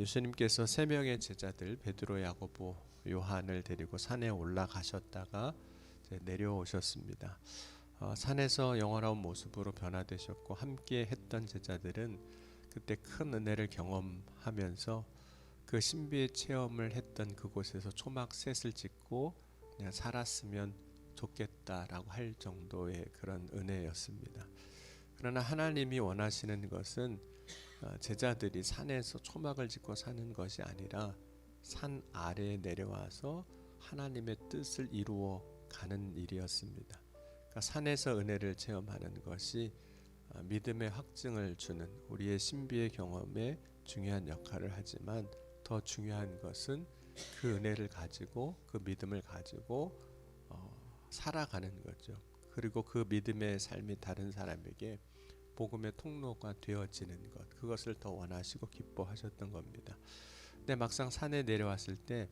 예수님께서 세 명의 제자들 베드로, 야고보, 요한을 데리고 산에 올라가셨다가 내려오셨습니다. 어, 산에서 영원한 모습으로 변화되셨고 함께 했던 제자들은 그때 큰 은혜를 경험하면서 그 신비의 체험을 했던 그곳에서 초막 셋을 짓고 그냥 살았으면 좋겠다라고 할 정도의 그런 은혜였습니다. 그러나 하나님이 원하시는 것은 어, 제자들이 산에서 초막을 짓고 사는 것이 아니라 산 아래에 내려와서 하나님의 뜻을 이루어 가는 일이었습니다. 그러니까 산에서 은혜를 체험하는 것이 어, 믿음의 확증을 주는 우리의 신비의 경험에 중요한 역할을 하지만 더 중요한 것은 그 은혜를 가지고 그 믿음을 가지고 어, 살아가는 거죠. 그리고 그 믿음의 삶이 다른 사람에게 복음의 통로가 되어지는 것 그것을 더 원하시고 기뻐하셨던 겁니다. 근데 막상 산에 내려왔을 때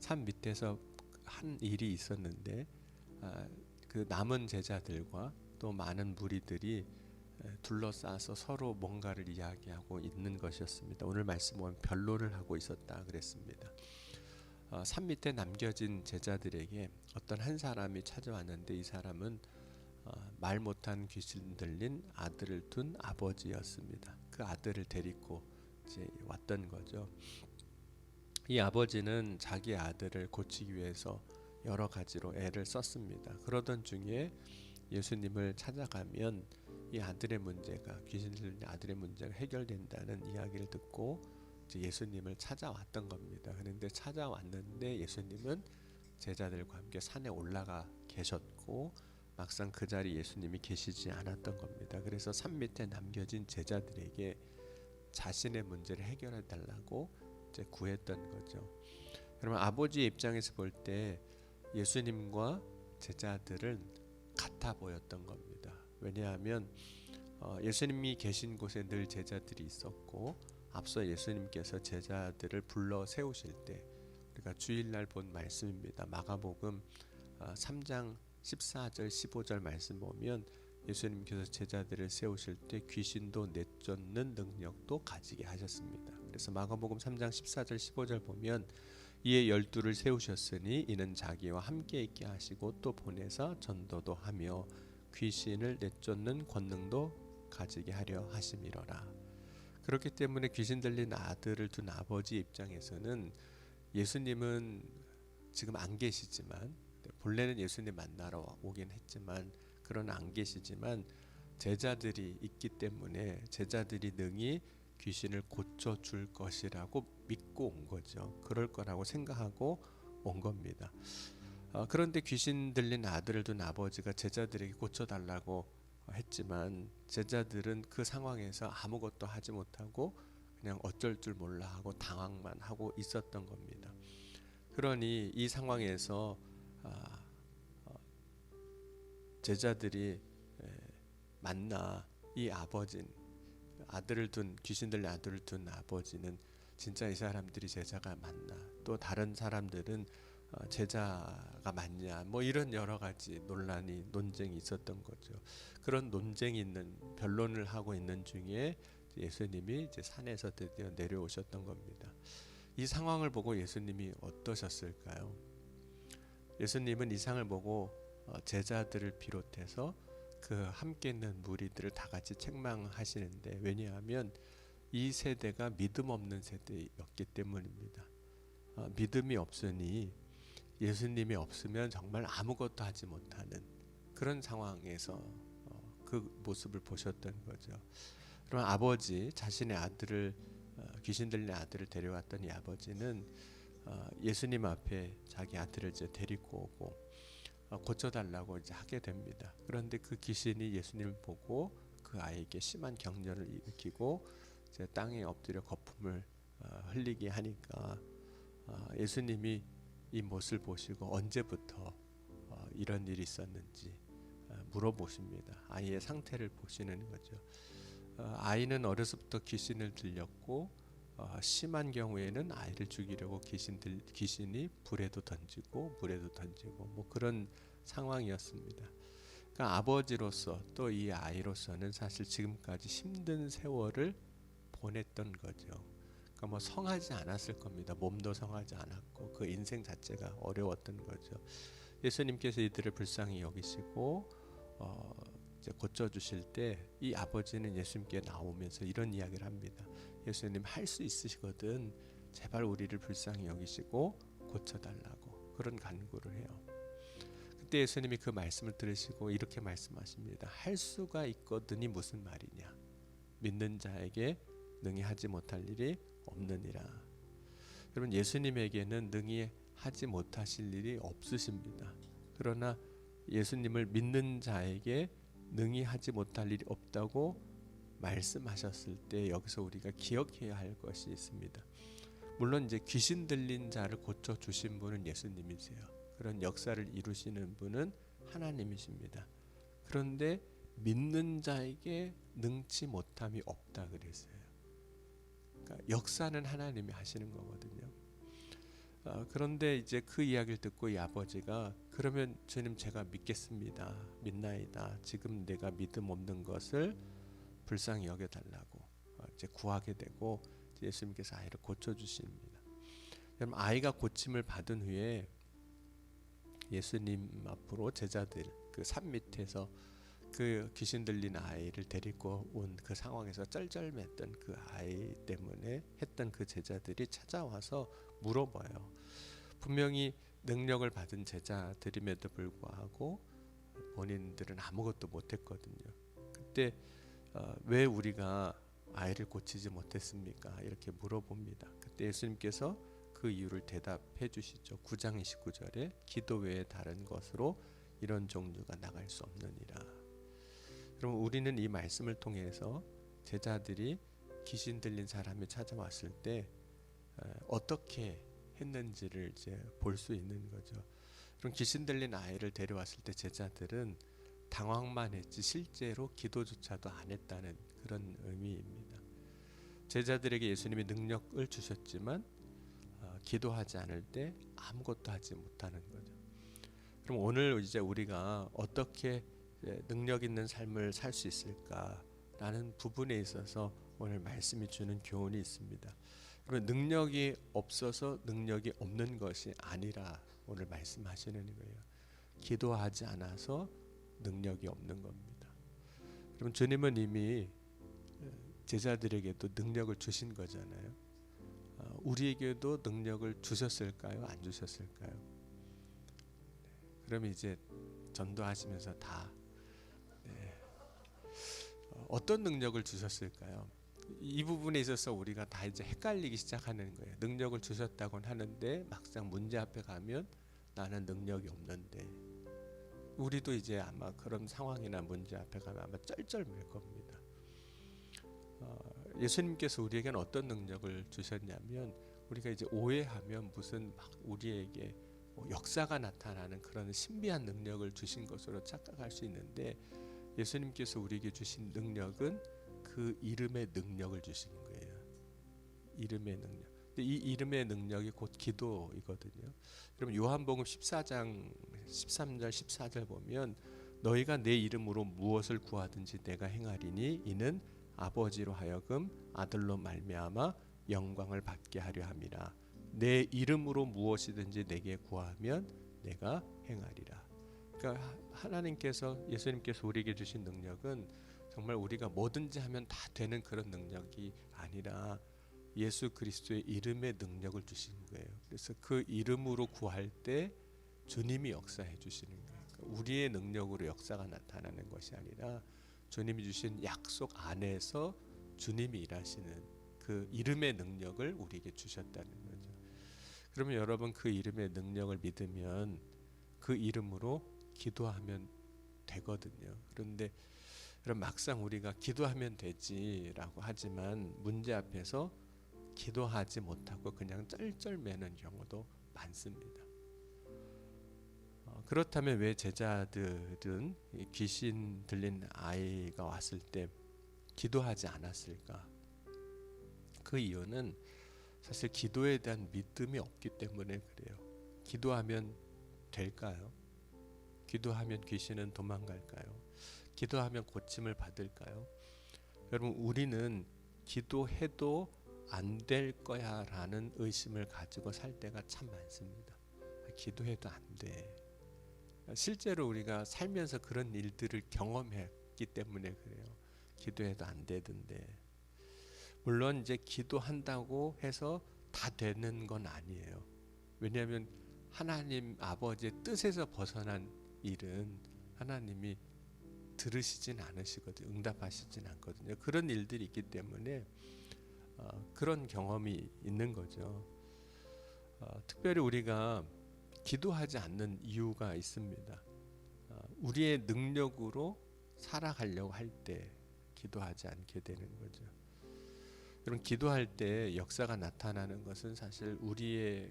산 밑에서 한 일이 있었는데 아, 그 남은 제자들과 또 많은 무리들이 둘러싸서 서로 뭔가를 이야기하고 있는 것이었습니다. 오늘 말씀 보면 변론을 하고 있었다 그랬습니다. 어, 산 밑에 남겨진 제자들에게 어떤 한 사람이 찾아왔는데 이 사람은 어, 말 못한 귀신 들린 아들을 둔 아버지였습니다. 그 아들을 데리고 이제 왔던 거죠. 이 아버지는 자기 아들을 고치기 위해서 여러 가지로 애를 썼습니다. 그러던 중에 예수님을 찾아가면 이 아들의 문제가 귀신 들린 아들의 문제가 해결된다는 이야기를 듣고 예수님을 찾아왔던 겁니다. 그런데 찾아왔는데 예수님은 제자들과 함께 산에 올라가 계셨고 막상 그 자리 예수님이 계시지 않았던 겁니다. 그래서 산 밑에 남겨진 제자들에게 자신의 문제를 해결해 달라고 이제 구했던 거죠. 그러면 아버지의 입장에서 볼 때 예수님과 제자들은 같아 보였던 겁니다. 왜냐하면 어, 예수님이 계신 곳에 늘 제자들이 있었고 앞서 예수님께서 제자들을 불러 세우실 때 우리가 주일날 본 말씀입니다. 마가복음 3장 14절 15절 말씀 보면 예수님께서 제자들을 세우실 때 귀신도 내쫓는 능력도 가지게 하셨습니다. 그래서 마가복음 3장 14절 15절 보면 이에 열두를 세우셨으니 이는 자기와 함께 있게 하시고 또 보내사 전도도 하며 귀신을 내쫓는 권능도 가지게 하려 하심이로라. 그렇기 때문에 귀신 들린 아들을 둔 아버지 입장에서는 예수님은 지금 안 계시지만 본래는 예수님 만나러 오긴 했지만 그러나 안 계시지만 제자들이 있기 때문에 제자들이 능히 귀신을 고쳐 줄 것이라고 믿고 온 거죠. 그럴 거라고 생각하고 온 겁니다. 어, 그런데 귀신 들린 아들을 둔 아버지가 제자들에게 고쳐 달라고 했지만 제자들은 그 상황에서 아무것도 하지 못하고 그냥 어쩔 줄 몰라 하고 당황만 하고 있었던 겁니다. 그러니 이 상황에서 제자들이 만나 이 아버진 아들을 둔 귀신 들린 아들을 둔 아버지는 진짜 이 사람들이 제자가 맞나 또 다른 사람들은 어, 제자가 맞냐 뭐 이런 여러 가지 논란이 논쟁이 있었던 거죠. 그런 논쟁이 있는 변론을 하고 있는 중에 예수님이 이제 산에서 드디어 내려오셨던 겁니다. 이 상황을 보고 예수님이 어떠셨을까요? 예수님은 이 상을 보고 어, 제자들을 비롯해서 그 함께 있는 무리들을 다 같이 책망하시는데 왜냐하면 이 세대가 믿음 없는 세대였기 때문입니다. 어, 믿음이 없으니 예수님이 없으면 정말 아무것도 하지 못하는 그런 상황에서 어, 그 모습을 보셨던 거죠. 그럼 아버지 자신의 아들을 어, 귀신 들린 아들을 데려왔던 이 아버지는 어, 예수님 앞에 자기 아들을 이제 데리고 오고 고쳐달라고 이제 하게 됩니다. 그런데 그 귀신이 예수님을 보고 그 아이에게 심한 경련을 일으키고 이제 땅에 엎드려 거품을 흘리게 하니까 예수님이 이 못을 보시고 언제부터 어, 이런 일이 있었는지 어, 물어보십니다. 아이의 상태를 보시는 거죠. 어, 아이는 어려서부터 귀신을 들렸고 어, 심한 경우에는 아이를 죽이려고 귀신들 귀신이 불에도 던지고 물에도 던지고 뭐 그런 상황이었습니다. 그러니까 아버지로서 또 이 아이로서는 사실 지금까지 힘든 세월을 보냈던 거죠. 그러니까 뭐 성하지 않았을 겁니다. 몸도 성하지 않았고 그 인생 자체가 어려웠던 거죠. 예수님께서 이들을 불쌍히 여기시고 어, 이제 고쳐 주실 때 이 아버지는 예수님께 나오면서 이런 이야기를 합니다. 예수님 할 수 있으시거든. 제발 우리를 불쌍히 여기시고 고쳐 달라고 그런 간구를 해요. 그때 예수님이 그 말씀을 들으시고 이렇게 말씀하십니다. 할 수가 있거든이 무슨 말이냐? 믿는 자에게 능히 하지 못할 일이 없느니라. 여러분 예수님에게는 능히 하지 못하실 일이 없으십니다. 그러나 예수님을 믿는 자에게 능히 하지 못할 일이 없다고 말씀하셨을 때 여기서 우리가 기억해야 할 것이 있습니다. 물론 이제 귀신 들린 자를 고쳐 주신 분은 예수님이세요. 그런 역사를 이루시는 분은 하나님이십니다. 그런데 믿는 자에게 능치 못함이 없다 그랬어요. 그러니까 역사는 하나님이 하시는 거거든요. 어, 그런데 이제 그 이야기를 듣고 이 아버지가 그러면 주님 제가 믿겠습니다. 믿나이다. 지금 내가 믿음 없는 것을 불쌍히 여겨 달라고 어, 이제 구하게 되고 예수님께서 아이를 고쳐 주십니다. 여러분 아이가 고침을 받은 후에 예수님 앞으로 제자들 그 산 밑에서 그 귀신 들린 아이를 데리고 온 그 상황에서 쩔쩔맸던 그 아이 때문에 했던 그 제자들이 찾아와서 물어봐요. 분명히 능력을 받은 제자들임에도 불구하고 본인들은 아무것도 못했거든요. 그때 어, 왜 우리가 아이를 고치지 못했습니까? 이렇게 물어봅니다. 그때 예수님께서 그 이유를 대답해 주시죠. 9장 29절에 기도 외에 다른 것으로 이런 종류가 나갈 수 없느니라. 여러분 우리는 이 말씀을 통해서 제자들이 귀신 들린 사람이 찾아왔을 때 어, 어떻게 했는지를 이제 볼 수 있는 거죠. 그럼 귀신 들린 아이를 데려왔을 때 제자들은 당황만 했지 실제로 기도조차도 안 했다는 그런 의미입니다. 제자들에게 예수님이 능력을 주셨지만 어, 기도하지 않을 때 아무것도 하지 못하는 거죠. 그럼 오늘 이제 우리가 어떻게 능력 있는 삶을 살 수 있을까라는 부분에 있어서 오늘 말씀이 주는 교훈이 있습니다. 그러면 능력이 없어서 능력이 없는 것이 아니라 오늘 말씀하시는 거예요. 기도하지 않아서 능력이 없는 겁니다. 그럼 주님은 이미 제자들에게도 능력을 주신 거잖아요. 어, 우리에게도 능력을 주셨을까요? 안 주셨을까요? 그럼 이제 전도하시면서 다 네. 어, 어떤 능력을 주셨을까요? 이 부분에 있어서 우리가 다 이제 헷갈리기 시작하는 거예요. 능력을 주셨다곤 하는데 막상 문제 앞에 가면 나는 능력이 없는데 우리도 이제 아마 그런 상황이나 문제 앞에 가면 아마 쩔쩔맬 겁니다. 어, 예수님께서 우리에게는 어떤 능력을 주셨냐면 우리가 이제 오해하면 무슨 막 우리에게 뭐 역사가 나타나는 그런 신비한 능력을 주신 것으로 착각할 수 있는데 예수님께서 우리에게 주신 능력은 그 이름의 능력을 주시는 거예요. 이름의 능력. 이 이름의 능력이 곧 기도이거든요. 여러분 요한복음 14장 13절 14절 보면 너희가 내 이름으로 무엇을 구하든지 내가 행하리니 이는 아버지로 하여금 아들로 말미암아 영광을 받게 하려 함이라. 내 이름으로 무엇이든지 내게 구하면 내가 행하리라. 그러니까 하나님께서 예수님께서 우리에게 주신 능력은 정말 우리가 뭐든지 하면 다 되는 그런 능력이 아니라 예수 그리스도의 이름의 능력을 주신 거예요. 그래서 그 이름으로 구할 때 주님이 역사해 주시는 거예요. 그러니까 우리의 능력으로 역사가 나타나는 것이 아니라 주님이 주신 약속 안에서 주님이 일하시는 그 이름의 능력을 우리에게 주셨다는 거죠. 그러면 여러분 그 이름의 능력을 믿으면 그 이름으로 기도하면 되거든요. 그런데 그럼 막상 우리가 기도하면 되지라고 하지만 문제 앞에서 기도하지 못하고 그냥 쩔쩔매는 경우도 많습니다. 어, 그렇다면 왜 제자들은 귀신 들린 아이가 왔을 때 기도하지 않았을까? 그 이유는 사실 기도에 대한 믿음이 없기 때문에 그래요. 기도하면 될까요? 기도하면 귀신은 도망갈까요? 기도하면 고침을 받을까요? 여러분 우리는 기도해도 안 될 거야라는 의심을 가지고 살 때가 참 많습니다. 기도해도 안 돼. 실제로 우리가 살면서 그런 일들을 경험했기 때문에 그래요. 기도해도 안 되던데. 물론 이제 기도한다고 해서 다 되는 건 아니에요. 왜냐하면 하나님 아버지의 뜻에서 벗어난 일은 하나님이 들으시진 않으시거든요. 응답하시진 않거든요. 그런 일들이 있기 때문에 어, 그런 경험이 있는 거죠. 어, 특별히 우리가 기도하지 않는 이유가 있습니다. 어, 우리의 능력으로 살아가려고 할 때 기도하지 않게 되는 거죠. 여러분 기도할 때 역사가 나타나는 것은 사실 우리의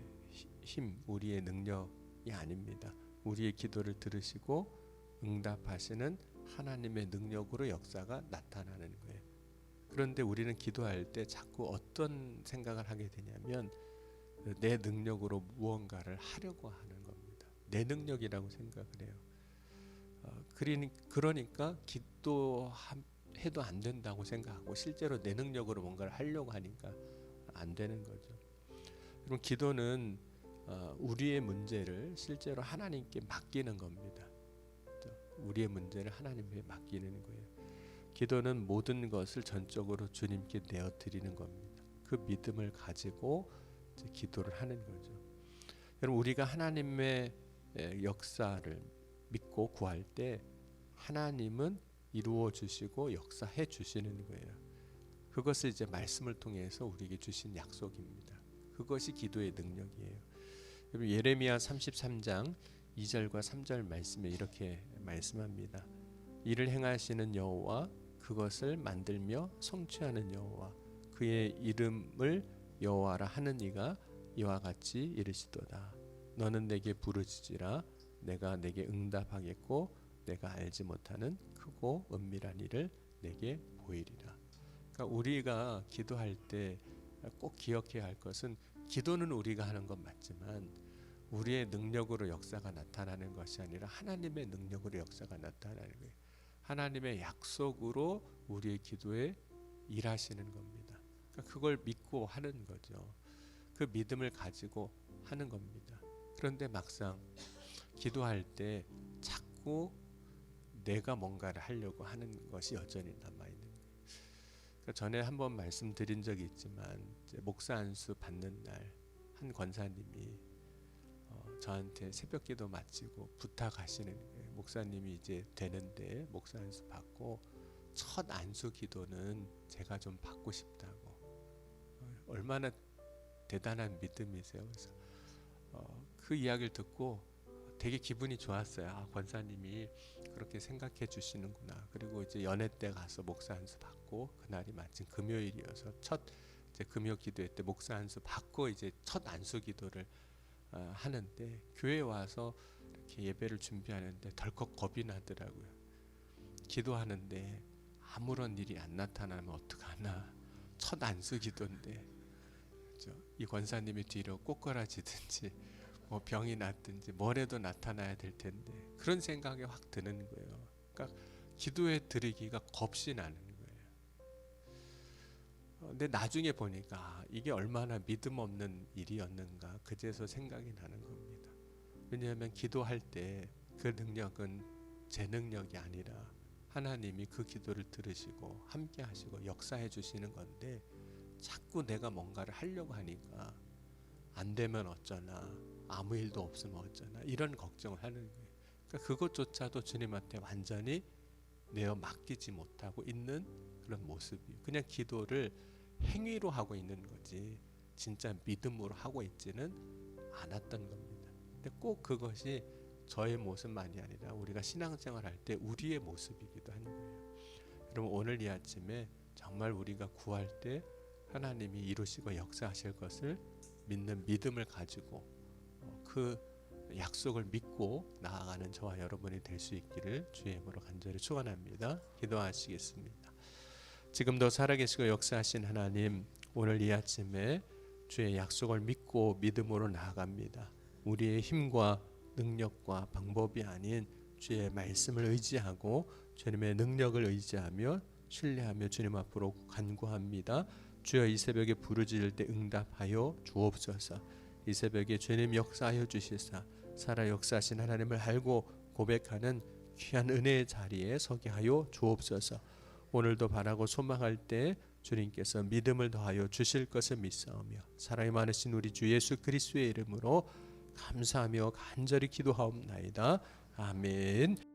힘, 우리의 능력이 아닙니다. 우리의 기도를 들으시고 응답하시는 하나님의 능력으로 역사가 나타나는 거예요. 그런데 우리는 기도할 때 자꾸 어떤 생각을 하게 되냐면 내 능력으로 무언가를 하려고 하는 겁니다. 내 능력이라고 생각을 해요. 어, 그러니, 그러니까 기도해도 안 된다고 생각하고 실제로 내 능력으로 뭔가를 하려고 하니까 안 되는 거죠. 여러분 기도는 어, 우리의 문제를 실제로 하나님께 맡기는 겁니다. 우리의 문제를 하나님께 맡기는 거예요. 기도는 모든 것을 전적으로 주님께 내어 드리는 겁니다. 그 믿음을 가지고 기도를 하는 거죠. 여러분 우리가 하나님의 역사를 믿고 구할 때 하나님은 이루어 주시고 역사해 주시는 거예요. 그것을 이제 말씀을 통해서 우리에게 주신 약속입니다. 그것이 기도의 능력이에요. 예레미야 33장 2절과 3절 말씀에 이렇게 말씀합니다. 이를 행하시는 여호와 그것을 만들며 성취하는 여호와 그의 이름을 여호와라 하는 이가 이와 같이 이르시도다. 너는 내게 부르짖으라 내가 내게 응답하겠고 내가 알지 못하는 크고 은밀한 일을 내게 보이리라. 그러니까 우리가 기도할 때 꼭 기억해야 할 것은 기도는 우리가 하는 건 맞지만 우리의 능력으로 역사가 나타나는 것이 아니라 하나님의 능력으로 역사가 나타나는 거예요. 하나님의 약속으로 우리의 기도에 일하시는 겁니다. 그러니까 그걸 믿고 하는 거죠. 그 믿음을 가지고 하는 겁니다. 그런데 막상 기도할 때 자꾸 내가 뭔가를 하려고 하는 것이 여전히 남아 있는 거예요. 그러니까 전에 한번 말씀드린 적이 있지만 목사 안수 받는 날 한 권사님이 어, 저한테 새벽기도 마치고 부탁하시는 거예요. 목사님이 이제 되는데 목사 안수 받고 첫 안수 기도는 제가 좀 받고 싶다고 어, 얼마나 대단한 믿음이세요. 그래서 어, 그 이야기를 듣고 되게 기분이 좋았어요. 아, 권사님이 그렇게 생각해 주시는구나. 그리고 이제 연회 때 가서 목사 안수 받고 그날이 마침 금요일이어서 첫 금요 기도회 때 목사 안수 받고 이제 첫 안수 기도를 어, 하는데 교회 와서 이렇게 예배를 준비하는데 덜컥 겁이 나더라고요. 기도하는데 아무런 일이 안 나타나면 어떡하나. 첫 안수 기도인데 그렇죠? 이 권사님이 뒤로 꼬꾸라지든지 뭐 병이 났든지 뭐래도 나타나야 될 텐데 그런 생각이 확 드는 거예요. 그러니까 기도에 드리기가 겁이 나는. 어, 근데 나중에 보니까 아, 이게 얼마나 믿음 없는 일이었는가 그제서 생각이 나는 겁니다. 왜냐하면 기도할 때 그 능력은 제 능력이 아니라 하나님이 그 기도를 들으시고 함께 하시고 역사해 주시는 건데 자꾸 내가 뭔가를 하려고 하니까 안 되면 어쩌나 아무 일도 없으면 어쩌나 이런 걱정을 하는 거예요. 그러니까 그것조차도 주님한테 완전히 내어 맡기지 못하고 있는 그런 모습이 그냥 기도를 행위로 하고 있는 거지 진짜 믿음으로 하고 있지는 않았던 겁니다. 근데 꼭 그것이 저의 모습만이 아니라 우리가 신앙생활 할때 우리의 모습이기도 한 거예요. 여러분 오늘 이 아침에 정말 우리가 구할 때 하나님이 이루시고 역사하실 것을 믿는 믿음을 가지고 어, 그 약속을 믿고 나아가는 저와 여러분이 될 수 있기를 주의 이름으로 간절히 축원합니다. 기도하시겠습니다. 지금도 살아계시고 역사하신 하나님 오늘 이 아침에 주의 약속을 믿고 믿음으로 나아갑니다. 우리의 힘과 능력과 방법이 아닌 주의 말씀을 의지하고 주님의 능력을 의지하며 신뢰하며 주님 앞으로 간구합니다. 주여 이 새벽에 부르짖을 때 응답하여 주옵소서. 이 새벽에 주님 역사하여 주시사 살아 역사하신 하나님을 알고 고백하는 귀한 은혜의 자리에 서게 하여 주옵소서. 오늘도 바라고 소망할 때 주님께서 믿음을 더하여 주실 것을 믿사오며 사랑이 많으신 우리 주 예수 그리스도의 이름으로 감사하며 간절히 기도하옵나이다. 아멘.